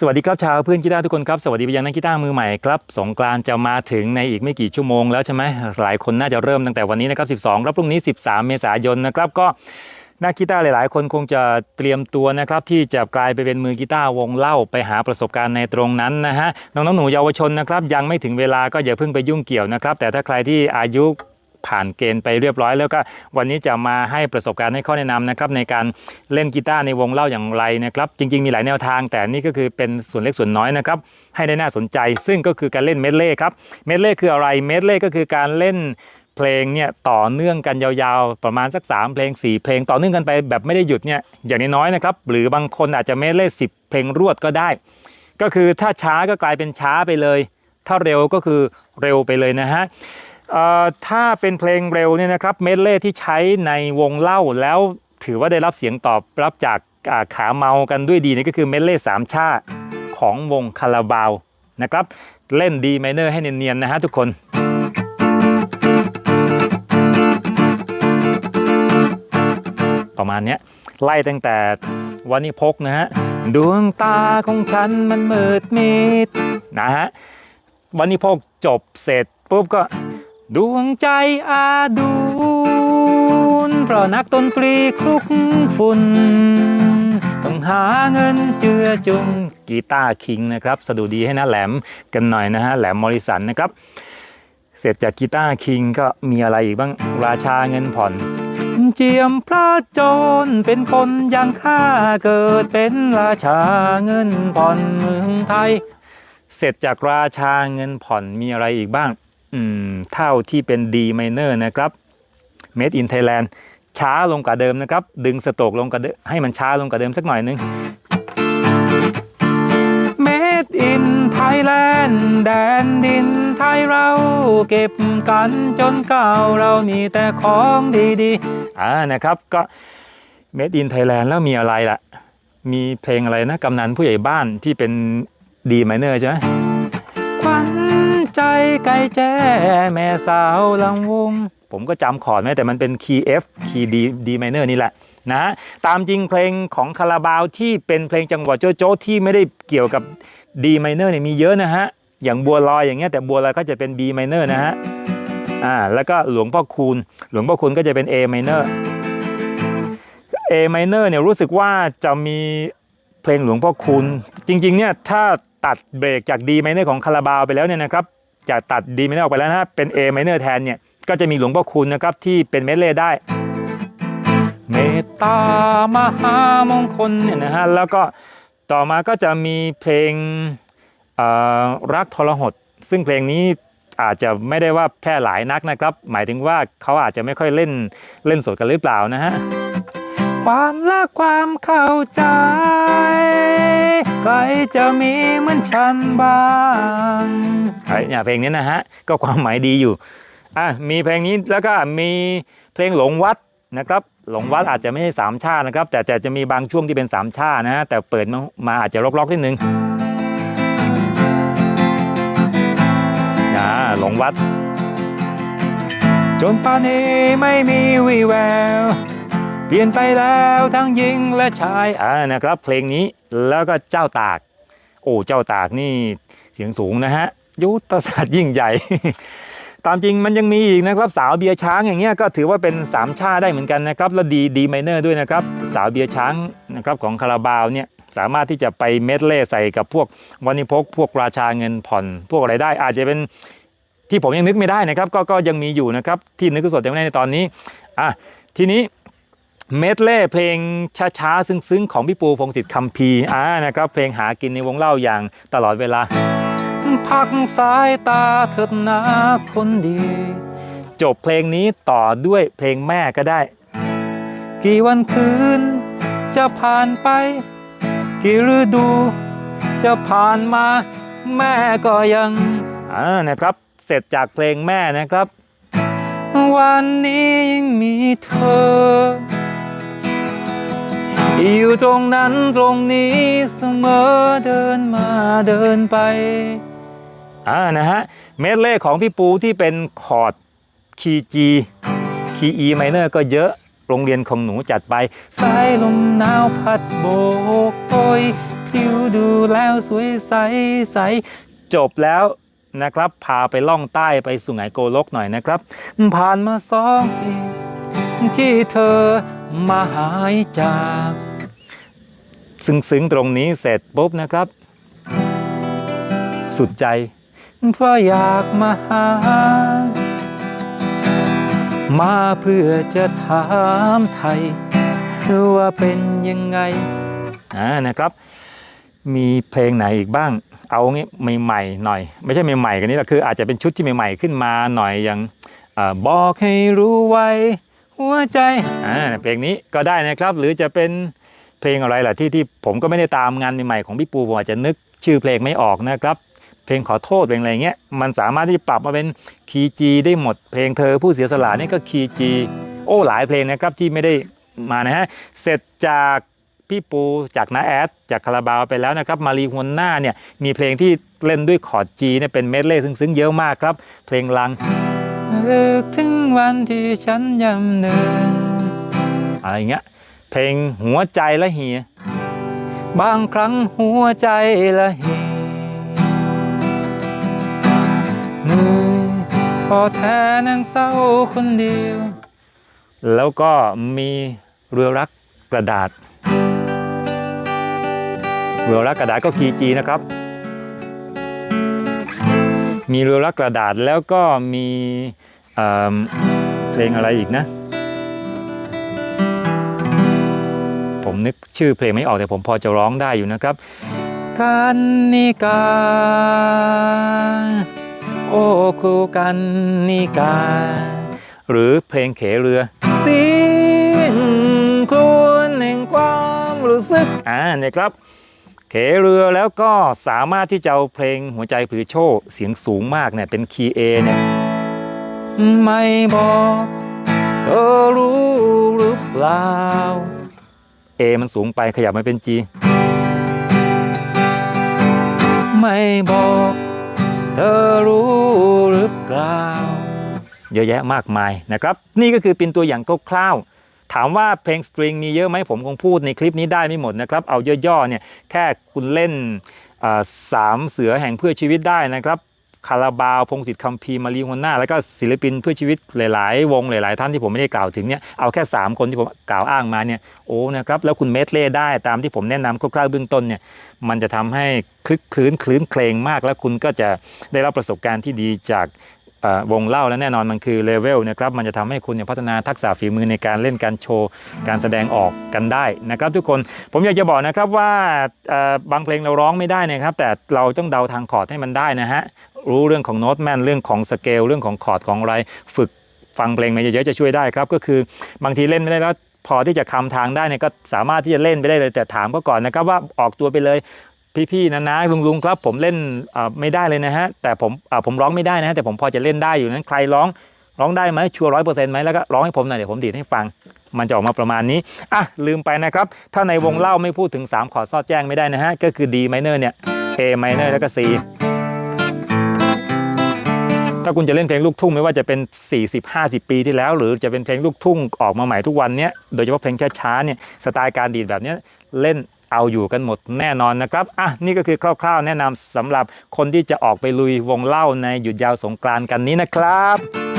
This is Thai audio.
สวัสดีครับชาวเพื่อนกีตาร์ทุกคนครับ สวัสดีไปยังนักกีตาร์มือใหม่ครับสงกรานจะมาถึงในอีกไม่กี่ชั่วโมงแล้วใช่ไหมหลายคนน่าจะเริ่มตั้งแต่วันนี้นะครับ 12 แล้วพรุ่งนี้ 13 เมษายนนะครับก็นักกีตาร์หลาย ๆ คนคงจะเตรียมตัวนะครับที่จะกลายไปเป็นมือกีตาร์วงเล่าไปหาประสบการณ์ในตรงนั้นนะฮะน้องๆหนูเยาวชนนะครับยังไม่ถึงเวลาก็อย่าเพิ่งไปยุ่งเกี่ยวนะครับแต่ถ้าใครที่อายุ ผ่านเกณฑ์ไปเรียบร้อย แล้วก็วันนี้จะมาให้ประสบการณ์ให้ข้อแนะนำนะครับในการเล่นกีตาร์ในวงเล่าอย่างไรนะครับจริง ๆ มีหลายแนวทาง แต่นี่ก็คือเป็นส่วนเล็กส่วนน้อยนะครับให้ได้น่าสนใจ ซึ่งก็คือการเล่นเมดเล่ครับเมดเล่คืออะไรเมดเล่ก็คือการเล่นเพลงเนี่ยต่อเนื่องกันยาวๆ ประมาณสัก 3 เพลง 4 เพลงต่อเนื่องกันไปแบบไม่ได้หยุดเนี่ยอย่างน้อยๆนะครับหรือบางคนอาจจะเมดเล่สิเพลงรวดก็ได้ ก็คือถ้าช้าก็กลายเป็นช้าไปเลย ถ้าเร็วก็คือเร็วไปเลยนะฮะ ถ้าเป็นเพลงเร็วเนี่ยนะครับเมดเล่ที่ใช้ในวงเล่าแล้วถือว่าได้รับเสียงตอบรับจากาขาเมากันด้วยดีนี่ก็คือเมดเล่สามชาของวงคาราบาวนะครับเล่นดีไมเนอร์ให้เนียนๆนะฮะทุกคนประมาณเนี้ยไล่ตั้งแต่วันนี้พกนะฮะดวงตาของฉันมันมืดมิดนะฮะวันนี้พกจบเสร็จปุ๊บก็ ดวงใจอาดูนเพราะนักดนตรีคลุกฝุ่นต้องหาเงินเจือจุงกีตาร์คิงนะครับสะดุดีให้นะแหลมกันหน่อยนะฮะแหลมมอริสันนะครับเสร็จจากกีตาร์คิงก็มีอะไรอีกบ้างราชาเงินผ่อน เจียมพระโจรเป็นคนย่างข้าเกิดเป็นราชาเงินผ่อนเมืองไทย เสร็จจากราชาเงินผ่อนมีอะไรอีกบ้าง เท่าที่เป็น D minor นะครับ Made in Thailand ช้าลงกว่าเดิมนะครับ ดึงสโตรกลงกว่าให้มันช้าลงกว่าเดิมสักหน่อยนึง Made in Thailand แดนดินไทยเราเก็บกันจนเก่าเรามีแต่ของดีๆอ่านะครับก็ Made in Thailand แล้วมีอะไรล่ะ มีเพลงอะไรนะกำนันผู้ใหญ่บ้านที่เป็น D minor ใช่ไหม ขวัญใจไก่แจ้แม่สาวลังวง ผมก็จำคอร์ดไม่แต่มันเป็นคีย์ F คีย์ D D minor นี่แหละนะตามจริงเพลงของคาราบาวที่เป็นเพลงจังหวะโจ๊ะโจ๊ะที่ไม่ได้เกี่ยวกับ D minor เนี่ยมีเยอะนะฮะ อย่างบัวลอยอย่างเงี้ยแต่บัวลอยก็จะเป็น B minor นะฮะอ่าแล้วก็หลวงพ่อคูณ หลวงพ่อคูณก็จะเป็น A minor A minor เนี่ยรู้สึกว่าจะมีเพลงหลวงพ่อคูณ จริงๆเนี่ยถ้า ตัดเบรกจาก D minor ของคาราบาวไปแล้วเนี่ยนะครับจะตัด D minor ออกไปแล้วนะเป็น A minor แทนเนี่ยก็จะมีหลวงพ่อคูณนะครับที่เป็นเมดเล่ได้เมตตามหามงคลเนี่ยนะฮะแล้วก็ต่อมาก็จะมีเพลงรักทรหด ซึ่งเพลงนี้อาจจะไม่ได้ว่าแพร่หลายนักนะครับ หมายถึงว่าเขาอาจจะไม่ค่อยเล่นเล่นสดกันหรือเปล่านะฮะ ความรักความเข้าใจ ใครจะมีเหมือนฉันบ้างไอ้เนี่ยเพลงนี้นะฮะ ก็ความหมายดีอยู่ อะ มีเพลงนี้แล้วก็มีเพลงหลงวัดนะครับ หลงวัดอาจจะไม่ใช่สามชาตินะครับ แต่แต่จะมีบางช่วงที่เป็นสามชาตินะฮะ แต่เปิดมามาอาจจะล็อกๆนิดนึงหลงวัด จนป่านนี้ไม่มีวี่แวว เปลี่ยนไปแล้วทั้งหญิงและชายอ่านะครับ เพลงนี้แล้วก็เจ้าตาก โอ้เจ้าตากนี่เสียงสูงนะฮะยุทธศาสตร์ยิ่งใหญ่ ตามจริงมันยังมีอีกนะครับ สาวเบียช้างอย่างเงี้ยก็ถือว่าเป็นสามชาได้เหมือนกันนะครับ แล้วดีดีไมเนอร์ด้วยนะครับ สาวเบียช้างนะครับของคาราบาวเนี่ยสามารถที่จะไปเมดเล่ใส่กับพวกวันิพกพวกราชาเงินผ่อน พวกอะไรได้ อาจจะเป็นที่ผมยังนึกไม่ได้นะครับ ก็ก็ยังมีอยู่นะครับ ที่นึกสดยังไม่ได้ในตอนนี้อะทีนี้ เมดเล่เพลงช้าๆ ซึ้งๆ ของพี่ปูพงศิษฐ์คำพีอ่านะครับเพลงหากินในวงเล่าอย่างตลอดเวลา พักสายตาเถิดนาคนดี จบเพลงนี้ต่อด้วยเพลงแม่ก็ได้ กี่วันคืน จะผ่านไป กี่ฤดู จะผ่านมา แม่ก็ยังอ่านะครับเสร็จจากเพลงแม่นะครับ วันนี้ยังมีเธอ อยู่ตรงนั้นตรงนี้เสมอเดินมาเดินไปอ่านะฮะเมดเล่ของพี่ปูที่เป็นคอร์ดคีย์ G คีย์ E minor ก็เยอะโรงเรียนของหนูจัดไปสายลมหนาวพัดโบกโอยผิวดูแล้วสวยใสใสจบแล้วนะครับ พาไปล่องใต้ไปสุไหงโกลกหน่อยนะครับ ผ่านมาสองปีที่เธอ มาหายจาก ซึ้งๆตรงนี้เสร็จปุ๊บนะครับ สุดใจ เพราะอยากมาหา มาเพื่อจะถามไทยว่าเป็นยังไงอ่านะครับ มีเพลงไหนอีกบ้าง เอางี้ใหม่ๆหน่อย ไม่ใช่ใหม่ๆกันนี้แหละคืออาจจะเป็นชุดที่ใหม่ๆขึ้นมาหน่อยอย่างอบอกให้รู้ไว้ หัวใจอ่าเพลงนี้ก็ได้นะครับ หรือจะเป็นเพลงอะไรล่ะที่ที่ผมก็ไม่ได้ตามงานใหม่ๆของพี่ปูผมอาจจะนึกชื่อเพลงไม่ออกนะครับ เพลงขอโทษเพลงอะไรเงี้ยมันสามารถที่จะปรับมาเป็นคีย์จีได้หมดเพลงเธอผู้เสียสละนี่ก็คีย์จีโอ้หลายเพลงนะครับที่ไม่ได้มานะฮะเสร็จจากพี่ปูจากน้าแอดจากคาราบาวไปแล้วนะครับมารีฮวนน่าเนี่ยมีเพลงที่เล่นด้วยคอร์ดจีเนี่ยเป็นเมดเล่ซึ้งๆเยอะมากครับ เพลงลัง นึกถึงวันที่ฉันยำเนินอะไรเงี้ย เพลงหัวใจละเหียบางครั้งหัวใจละเหียเหนื่อยท้อแท้นั่งเศร้าคนเดียว แล้วก็มีเรือรักกระดาษ เรือรักกระดาษก็คีจีนะครับ มีเรือรักกระดาษแล้วก็มีเเพลงอะไรอีกนะ ผมนึกชื่อเพลงไม่ออกแต่ผมพอจะร้องได้อยู่นะครับกันนิกา โอ้ครูกันนิกา หรือเพลงเขเรือสิ้นควรแห่งความรู้สึกอ่าเนี่ยครับ เขเรือแล้วก็สามารถที่จะเอาเพลงหัวใจผือโชว์เสียงสูงมากเนี่ยเป็นคีย์เอเนี่ยไม่บอกเธอรู้หรือเปล่า A มันสูงไปขยับมาเป็น G ไม่บอก เธอรู้หรือเปล่า เยอะแยะมากมายนะครับ นี่ก็คือเป็นตัวอย่างคร่าวๆ ถามว่าเพลงสตริงมีเยอะไหมผมคงพูดในคลิปนี้ได้ไม่หมดนะครับ เอาย่อๆเนี่ยแค่คุณเล่นสามเสือแห่งเพื่อชีวิตได้นะครับคาราบาวพงศิษฐ์คัมภีมารีฮวน่าแล้วก็ศิลปินเพื่อชีวิตหลาย ๆ วงหลาย ๆ ท่านที่ผมไม่ได้กล่าวถึงเนี่ยเอาแค่ 3 คนที่ผมกล่าวอ้างมาเนี่ยโอ้นะครับแล้วคุณเมดเล่ได้ตามที่ผมแนะนำคร่าวๆเบื้องต้นเนี่ยมันจะทำให้คลึกคลื้นคลื้นเคลงมาก แล้วคุณก็จะได้รับประสบการณ์ที่ดีจาก วงเล่าและแน่นอนมันคือเลเวลนะครับมันจะทำให้คุณพัฒนาทักษะฝีมือในการเล่นการโชว์ การแสดงออกกันได้นะครับทุกคนผมอยากจะบอกนะครับว่าบางเพลงเราร้องไม่ได้นะครับ แต่เราต้องเดาทางคอร์ดให้มันได้นะฮะรู้เรื่องของโน้ตแมนเรื่องของสเกลเรื่องของคอร์ดของอะไรฝึกฟังเพลงมาเยอะๆจะช่วยได้ครับ ก็คือบางทีเล่นไม่ได้แล้วพอที่จะคำทางได้เนี่ยก็สามารถที่จะเล่นไปได้เลยแต่ถามก็ก่อนนะครับว่าออกตัวไปเลย พี่ๆนะนะลุงๆครับผมเล่นไม่ได้เลยนะฮะแต่ผมผมร้องไม่ได้นะฮะแต่ผมพอจะเล่นได้อยู่นั้นใครร้องร้องได้ไหมชัวร์ร้อยเปอร์เซ็นต์ไหมแล้วก็ร้องให้ผมหน่อยเดี๋ยวผมดีดให้ฟัง มันจะออกมาประมาณนี้อะลืมไปนะครับ ถ้าในวงเล่าไม่พูดถึง 3 ขอดซอดแจ้งไม่ได้นะฮะ ก็คือ D minor เนี่ย A minor แล้วก็ C ถ้าคุณจะเล่นเพลงลูกทุ่งไม่ว่าจะเป็น 40-50 ปีที่แล้ว หรือจะเป็นเพลงลูกทุ่งออกมาใหม่ทุกวันเนี้ยโดยเฉพาะเพลงช้าๆเนี่ยสไตล์การดีดแบบเนี้ยเล่น เอาอยู่กันหมดแน่นอนนะครับอะนี่ก็คือคร่าวๆ แนะนำสำหรับคนที่จะออกไปลุยวงเล่าในหยุดยาวสงกรานต์กันนี้นะครับ